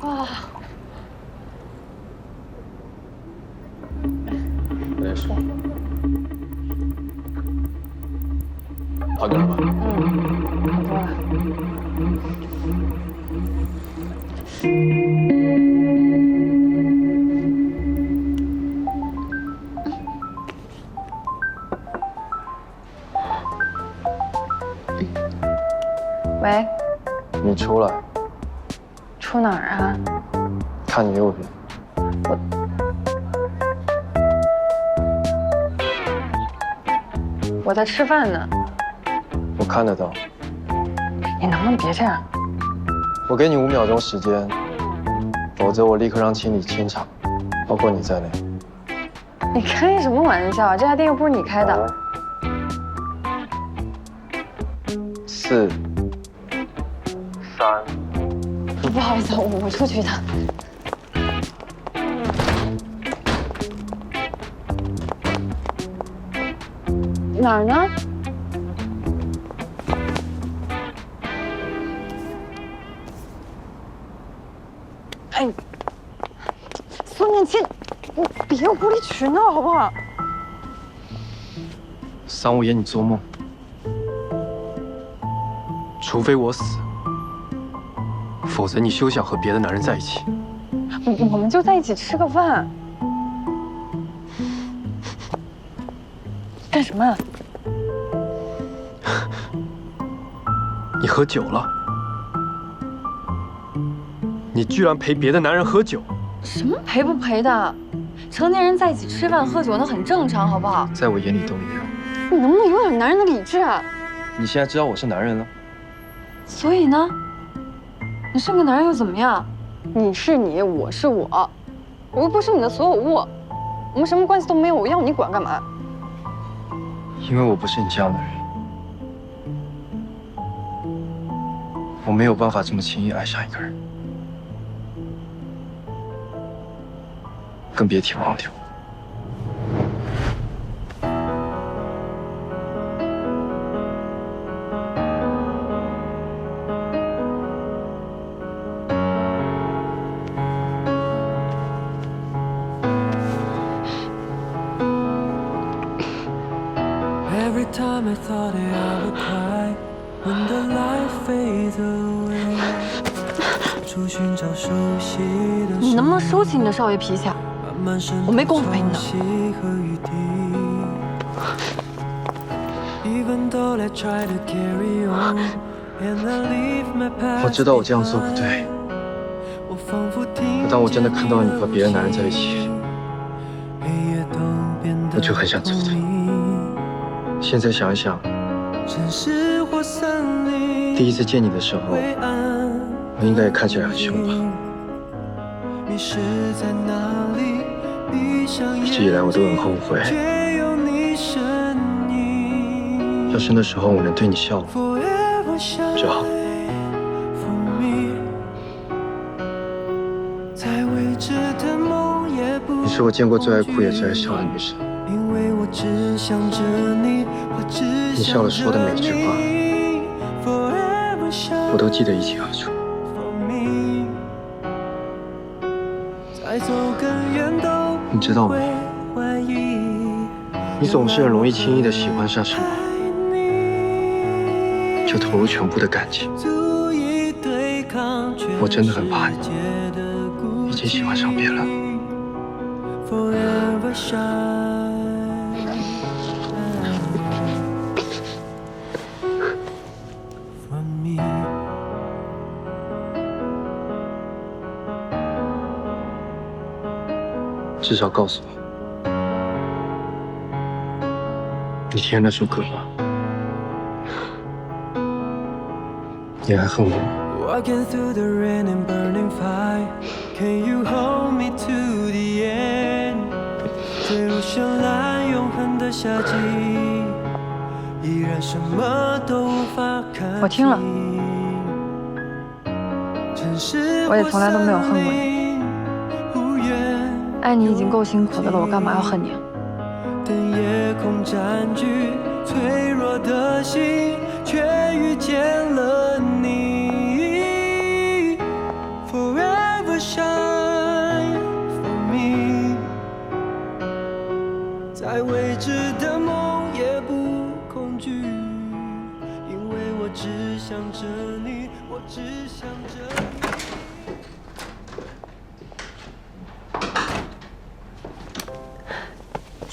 啊，没事。好点了吧？我在吃饭呢，我看得到。你能不能别这样？我给你五秒钟时间，否则我立刻让经理清场，包括你在内。你开什么玩笑？这家店又不是你开的。四、三，不好意思，我我出去一趟。哪儿呢？哎，孙念清，你别无理取闹好不好？三五爷，你做梦。除非我死，否则你休想和别的男人在一起。我我们就在一起吃个饭。干什么？你喝酒了？你居然陪别的男人喝酒？什么陪不陪的？成年人在一起吃饭喝酒那很正常，好不好？在我眼里都一样。你能不能有点男人的理智啊？你现在知道我是男人了？所以呢？你是个男人又怎么样？你是你，我是我，我又不是你的所有物，我们什么关系都没有，我要你管干嘛？因为我不是你这样的人，我没有办法这么轻易爱上一个人，更别提忘掉。i thought they are a pie。你能不能收起你的少爷脾气啊？我没工夫陪你呢。我知道我这样做不对，可当我真的看到你和别的男人在一起，我就很想揍他。现在想一想，城市或森林第一次见你的时候，我应该也看起来很凶吧？迷失在哪里？一直以来我都很后悔，却有你身影。要是那时候我能对你笑，就好 for me 再未知的梦也不你是我见过最爱哭也最爱笑的女生。因为我只想着你，你笑了说的每一句话我都记得一清二楚。你知道吗你总是很容易轻易的喜欢上什么，就投入全部的感情。我真的很怕你已经喜欢上别人。至少告诉我，你听了那首歌吗？你还恨我？Walking through the rain and burning fire Can you hold me to the end 坠入绚烂永恒的夏季依然什么都无法看我听了我也从来都没有恨过你爱你已经够辛苦的了，我干嘛要恨你啊？等夜空占据脆弱的心，却遇见了你。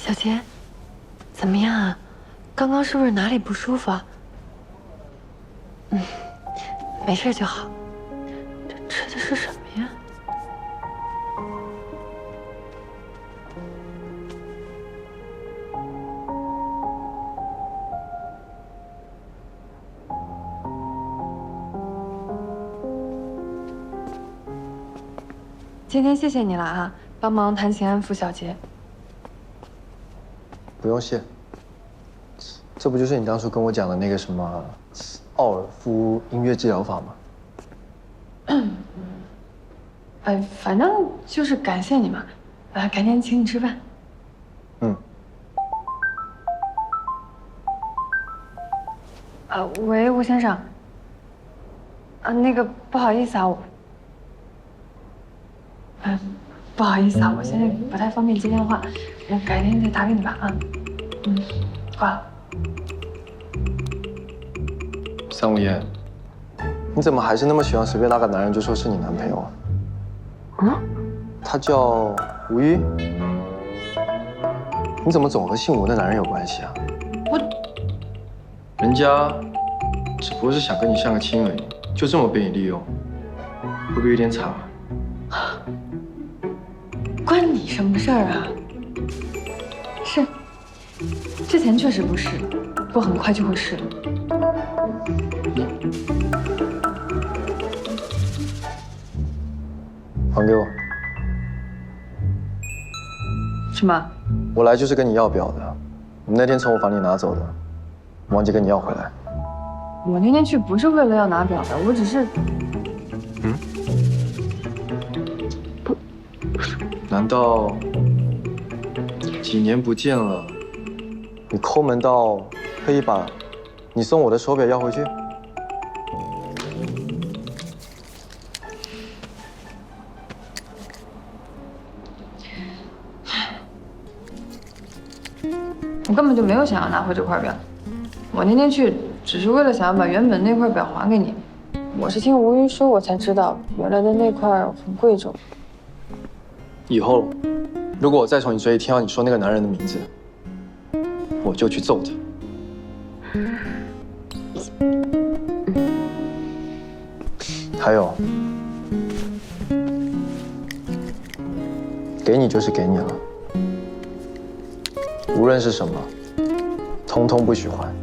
小杰，怎么样啊？刚刚是不是哪里不舒服啊？嗯，没事就好。这吃的是什么呀？今天谢谢你了啊，帮忙弹琴安抚小杰。不用谢。这不就是你当初跟我讲的那个什么奥尔夫音乐治疗法吗？哎，反正就是感谢你嘛，啊，改天请你吃饭。嗯，啊，喂，吴先生。啊，那个不好意思啊，我，嗯，不好意思啊，我现在不太方便接电话，我改天再打给你吧啊。嗯，挂了。三五爷，你怎么还是那么喜欢随便拉个男人就说是你男朋友啊？嗯？他叫吴一。你怎么总和姓吴的男人有关系啊？我，人家只不过是想跟你相个亲而已，就这么被你利用，会不会有点惨啊？关你什么事儿啊？是，之前确实不是，不过很快就会是了。还给我。什么？我来就是跟你要表的，你那天从我房里拿走的，忘记跟你要回来。我那天去不是为了要拿表的，我只是……难道几年不见了，你抠门到特意把你送我的手表要回去？我根本就没有想要拿回这块表，我那天去只是为了想要把原本那块表还给你。我是听吴云说，我才知道原来的那块很贵重。以后如果我再从你嘴里听到你说那个男人的名字，我就去揍他。还有，给你就是给你了，无论是什么，通通不许还。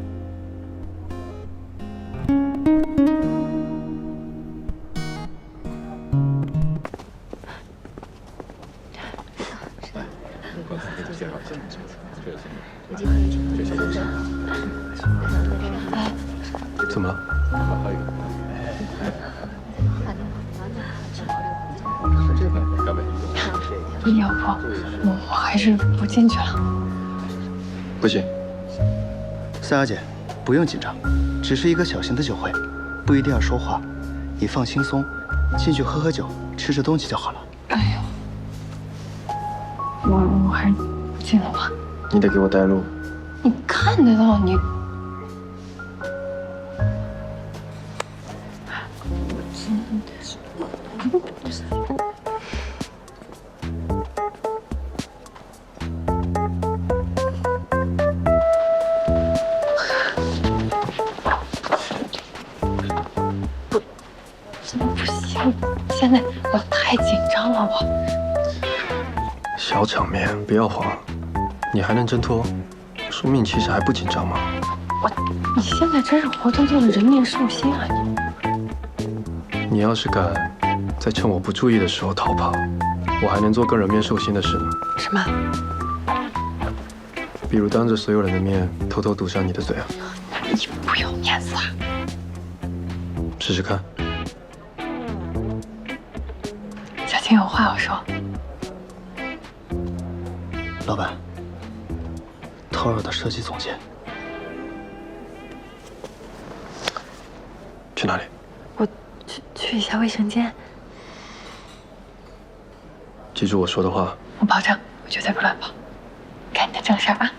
三小姐，不用紧张，只是一个小型的酒会，不一定要说话，你放轻松，进去喝喝酒，吃吃东西就好了。哎呦，我我还是进了吧。你得给我带路。你看得到你。不要慌。你还能挣脱，说明你其实还不紧张吗？我，你现在真是活脱脱的人面兽心啊你！你要是敢再趁我不注意的时候逃跑，我还能做更人面兽心的事吗。什么？比如当着所有人的面偷偷堵上你的嘴啊！你不要面子啊！试试看。小青有话要说。老板，Toro 的设计总监去哪里？我去去一下卫生间。记住我说的话。我保证，我绝对不乱跑。干你的正事儿啊！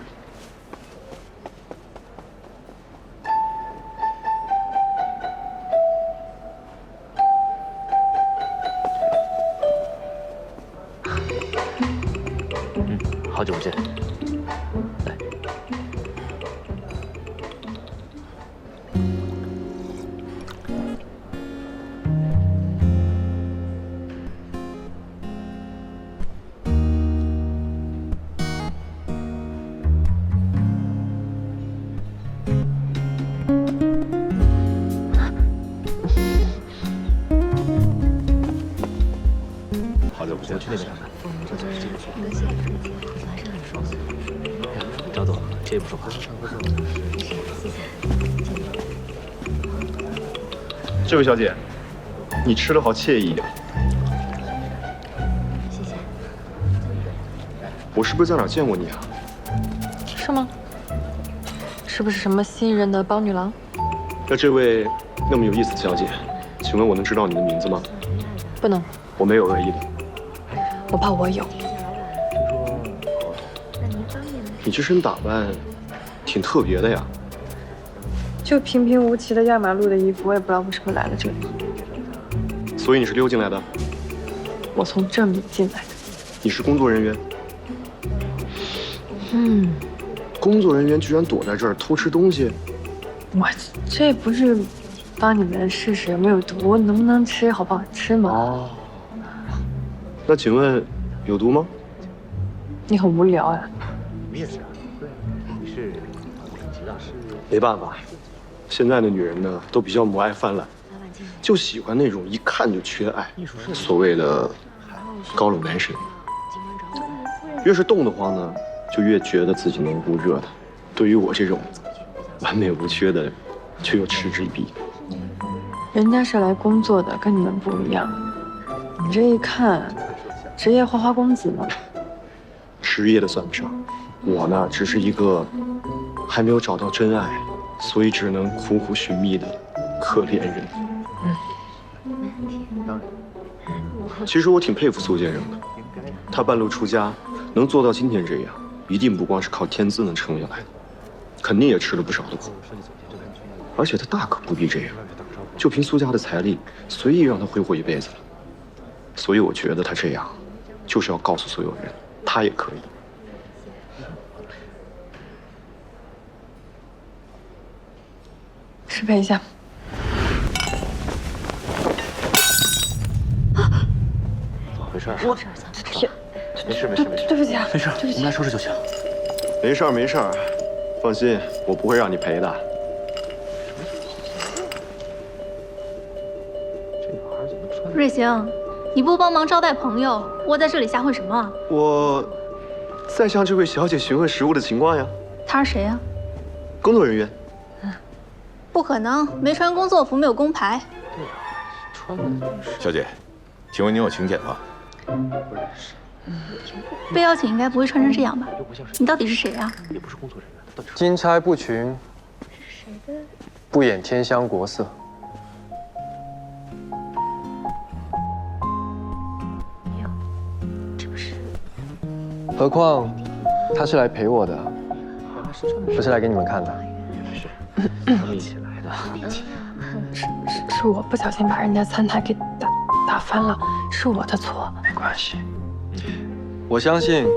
这也不说话。这位小姐，你吃的好惬意呀。谢谢。我是不是在哪儿见过你啊？是吗？是不是什么新人的帮女郎？那这位那么有意思的小姐，请问我能知道你的名字吗？不能，我没有恶意的。我怕我有。你这身打扮挺特别的呀。就平平无奇的压马路的衣服，我也不知道为什么来了这里。所以你是溜进来的？我从正里进来的。你是工作人员？嗯，工作人员居然躲在这儿偷吃东西？我这不是帮你们试试有没有毒，能不能吃，好不好吃吗？哦。那请问有毒吗？你很无聊呀。你也是啊？对，你是。没办法，现在的女人呢都比较母爱泛滥，就喜欢那种一看就缺爱，所谓的高冷男神。越是动得慌呢，就越觉得自己能捂热的。对于我这种完美无缺的，却又嗤之以鼻。人家是来工作的，跟你们不一样。你这一看，职业花花公子呢？职业的算不上，我呢只是一个还没有找到真爱，所以只能苦苦寻觅的可怜人。当然，其实我挺佩服苏先生的，他半路出家，能做到今天这样，一定不光是靠天资能撑下来的，肯定也吃了不少的苦。而且他大可不必这样，就凭苏家的财力，随意让他挥霍一辈子了。所以我觉得他这样，就是要告诉所有人，他也可以。适配一下。怎么回事？我天，没事没事没事，对不起啊，没事，对不起我们来收拾就行。没事儿没事儿，放心，我不会让你赔的。这女孩怎么穿？瑞行，你不帮忙招待朋友，窝在这里瞎混什么？我在向这位小姐询问食物的情况呀。她是谁呀、工作人员，不可能，没穿工作服，没有工牌。对穿的是小姐，请问您有请柬吗？不认识被邀请应该不会穿成这样吧？你到底是谁呀、也不是工作人员，金钗不群，不掩天香国色。何况他是来陪我的，不是来给你们看的。是是是我不小心把人家餐台给打打翻了，是我的错。没关系，我相信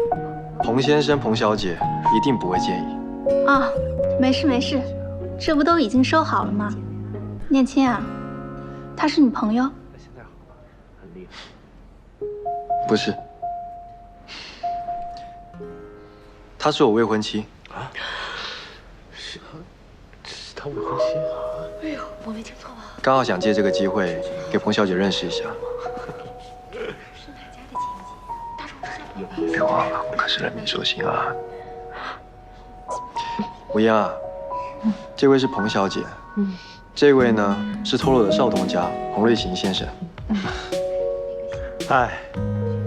彭先生、彭小姐一定不会介意。啊，没事没事，这不都已经收好了吗？念青啊，他是你朋友？现在好了，很厉害。不是，她是我未婚妻。啊是是他未婚妻。我没听错吧？刚好想借这个机会给彭小姐认识一下。别忘了，我可是人民寿星啊！吴英啊，这位是彭小姐，这位呢是托洛的少东家彭瑞行先生。哎，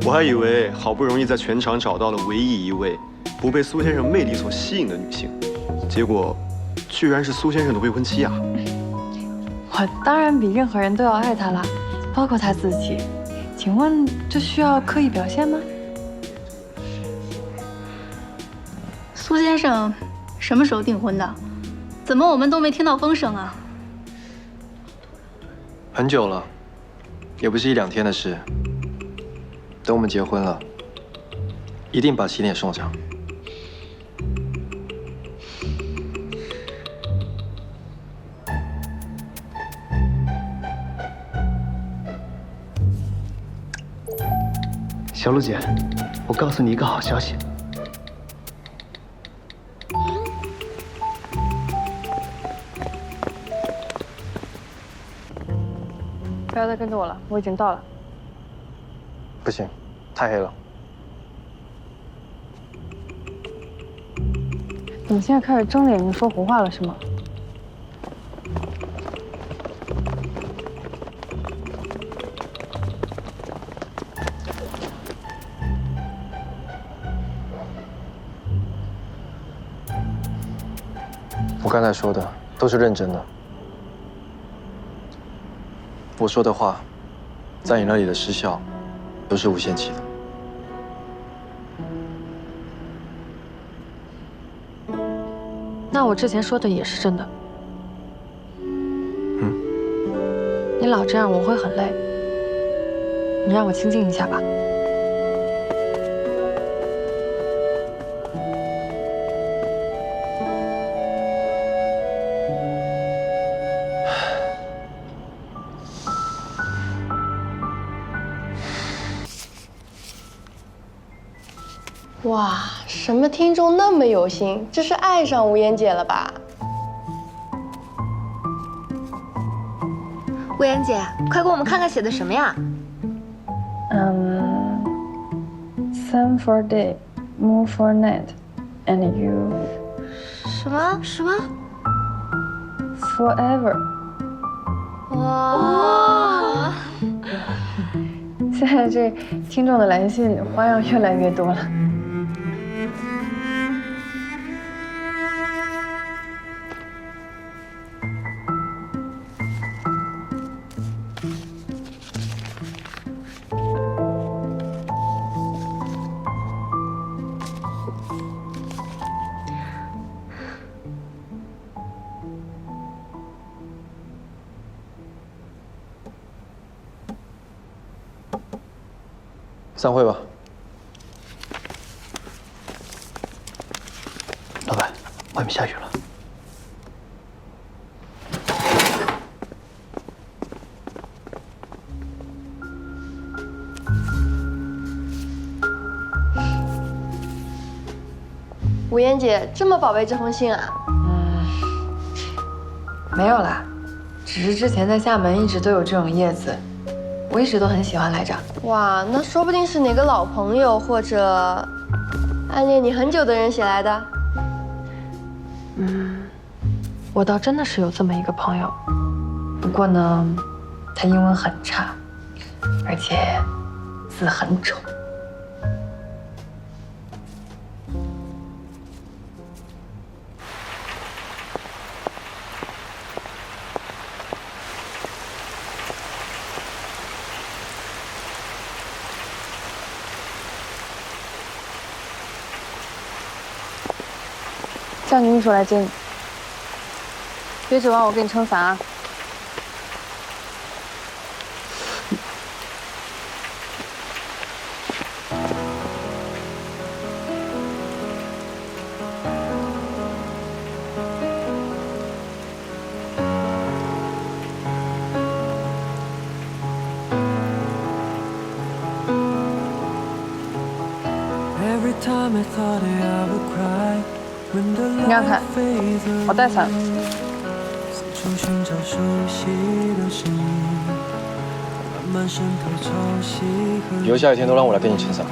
我还以为好不容易在全场找到了唯一一位不被苏先生魅力所吸引的女性，结果居然是苏先生的未婚妻啊！我当然比任何人都要爱他了，包括他自己。请问这需要刻意表现吗？苏先生什么时候订婚的？怎么我们都没听到风声啊？很久了，也不是一两天的事。等我们结婚了，一定把喜帖送上。小璐姐，我告诉你一个好消息。不要再跟着我了，我已经到了。不行，太黑了。你们现在开始睁着眼睛说胡话了是吗？刚才说的都是认真的。我说的话，在你那里的失效，都是无限期的。那我之前说的也是真的。嗯。你老这样我会很累。你让我清静一下吧。哇，什么听众那么有心？这是爱上吴妍姐了吧？吴妍姐，快给我们看看写的什么呀？嗯，sun for day, moon for night, and you 什么什么？forever。哇！现在这听众的来信花样越来越多了。散会吧。老板，外面下雨了。吴燕姐这么宝贝这封信啊？没有啦，只是之前在厦门一直都有这种叶子，我一直都很喜欢来着。哇，那说不定是哪个老朋友或者暗恋你很久的人写来的。嗯，我倒真的是有这么一个朋友，不过呢，他英文很差，而且字很丑。叫你秘书来接你，别指望我给你撑伞啊！你看看我带伞。以后下雨天都让我来给你撑伞。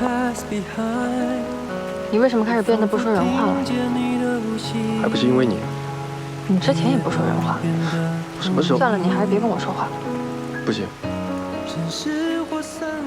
Past behind. 你为什么开始变得不说人话了？还不是因为你？你之前也不说人话。变得什么时候？算了，你还是别跟我说话了。不行，城市或散